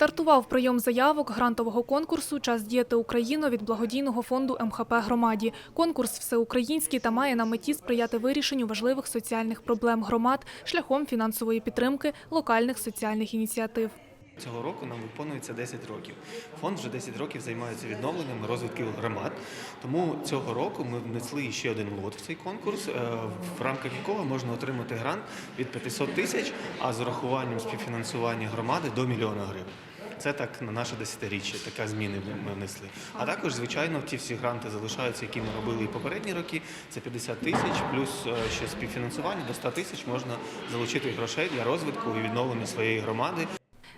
Стартував прийом заявок грантового конкурсу Час діяти Україну від благодійного фонду МХП громаді. Конкурс всеукраїнський та має на меті сприяти вирішенню важливих соціальних проблем громад шляхом фінансової підтримки локальних соціальних ініціатив. Цього року нам виконується 10 років. Фонд вже 10 років займається відновленням розвитків громад. Тому цього року ми внесли ще один лот в цей конкурс, е, в рамках якого можна отримати грант від 500 тисяч, а з урахуванням співфінансування громади до мільйона гривень. Це так на наше десятиріччя, така зміни ми внесли. А також, звичайно, ті всі гранти залишаються, які ми робили і попередні роки. Це 50 тисяч, плюс е, ще співфінансування до 100 тисяч можна залучити грошей для розвитку і відновлення своєї громади.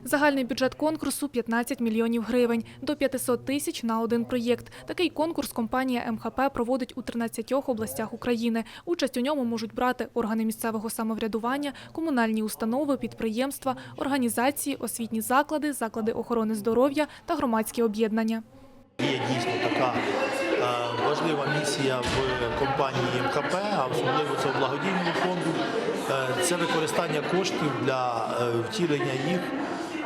Загальний бюджет конкурсу – 15 мільйонів гривень, до 500 тисяч на один проєкт. Такий конкурс компанія МХП проводить у 13 областях України. Участь у ньому можуть брати органи місцевого самоврядування, комунальні установи, підприємства, організації, освітні заклади, заклади охорони здоров'я та громадські об'єднання. Є дійсно така е, важлива місія в компанії МКП, а особливо це в благодійному фонду. Е, Це використання коштів для е, втілення їх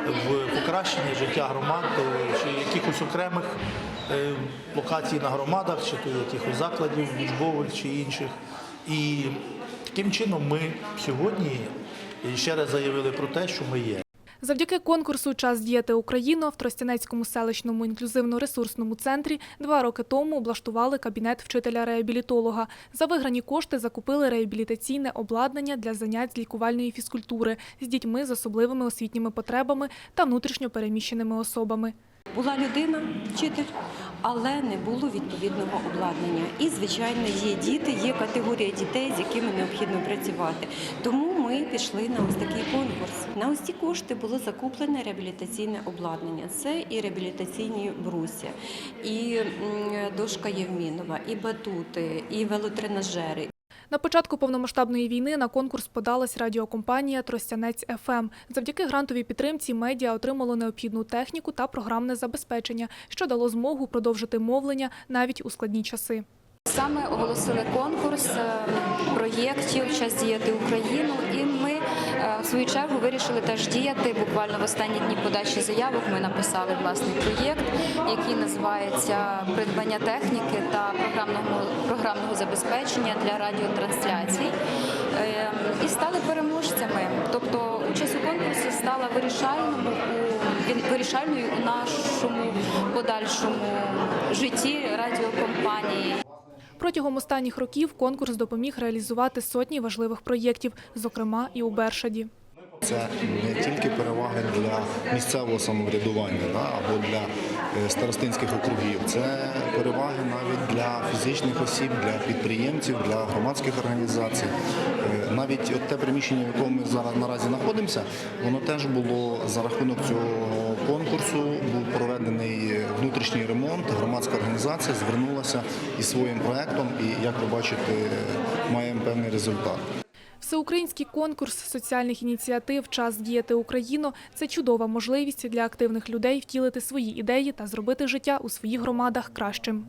в покращення життя громад чи якихось окремих е, локацій на громадах, чи то якихось закладів службових чи інших. І таким чином ми сьогодні ще раз заявили про те, що ми є. Завдяки конкурсу «Час діяти Україна» в Тростянецькому селищному інклюзивно-ресурсному центрі два роки тому облаштували кабінет вчителя-реабілітолога. За виграні кошти закупили реабілітаційне обладнання для занять з лікувальної фізкультури з дітьми з особливими освітніми потребами та внутрішньо переміщеними особами. Була людина, вчитель, але не було відповідного обладнання. І, звичайно, є діти, є категорія дітей, з якими необхідно працювати. Тому ми пішли на ось такий конкурс. На ось ці кошти було закуплене реабілітаційне обладнання. Це і реабілітаційні брусья, і дошка Євмінова, і батути, і велотренажери, На початку повномасштабної війни на конкурс подалась радіокомпанія Тростянець ФМ. Завдяки грантовій підтримці медіа отримало необхідну техніку та програмне забезпечення, що дало змогу продовжити мовлення навіть у складні часи. Саме оголосили конкурс е, проєктів Час діяти Україну, і ми в свою чергу вирішили теж діяти. Буквально в останні дні подачі заявок ми написали власний проєкт, який називається Придбання техніки та програмного програмного забезпечення для радіотрансляцій. Е, І стали переможцями. Тобто участь у конкурсі стала вирішальною у вирішальною у нашому подальшому житті радіокомпанії. Протягом останніх років конкурс допоміг реалізувати сотні важливих проєктів, зокрема і у Бершаді. Це не тільки переваги для місцевого самоврядування да, або для е, старостинських округів, це переваги навіть для фізичних осіб, для підприємців, для громадських організацій. Е, Навіть от те приміщення, в якому ми зараз наразі знаходимося, воно теж було за рахунок цього конкурсу. Був проведений внутрішній ремонт. Громадська організація звернулася із своїм проектом, і як ви бачите, маємо певний результат. Всеукраїнський конкурс соціальних ініціатив Час діяти Україну це чудова можливість для активних людей втілити свої ідеї та зробити життя у своїх громадах кращим.